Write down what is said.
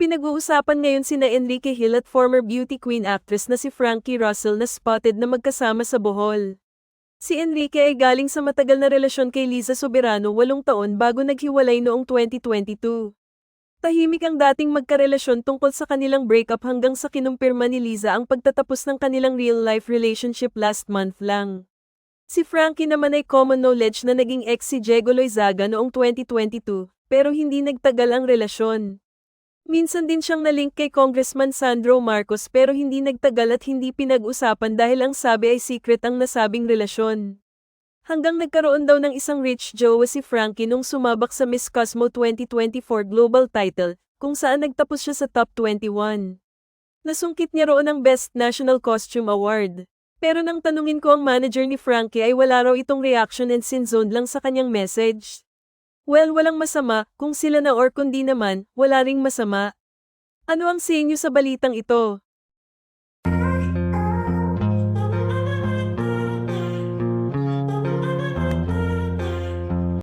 Pinag-uusapan ngayon sina Enrique Hill at former beauty queen actress na si Frankie Russell na spotted na magkasama sa Bohol. Si Enrique ay galing sa matagal na relasyon kay Liza Soberano walong taon bago naghiwalay noong 2022. Tahimik ang dating magkarelasyon tungkol sa kanilang breakup hanggang sa kinumpirma ni Liza ang pagtatapos ng kanilang real-life relationship last month lang. Si Frankie naman ay common knowledge na naging ex si Diego Loizaga noong 2022, pero hindi nagtagal ang relasyon. Minsan din siyang nalink kay Congressman Sandro Marcos pero hindi nagtagal at hindi pinag-usapan dahil ang sabi ay secret ang nasabing relasyon. Hanggang nagkaroon daw ng isang rich jowa si Frankie nung sumabak sa Miss Cosmo 2024 global title, kung saan nagtapos siya sa top 21. Nasungkit niya roon ang Best National Costume Award. Pero nang tanungin ko ang manager ni Frankie ay wala raw itong reaction and sinzone lang sa kanyang message. Well, walang masama, kung sila na or kundi naman, wala ring masama. Ano ang sa inyo sa balitang ito?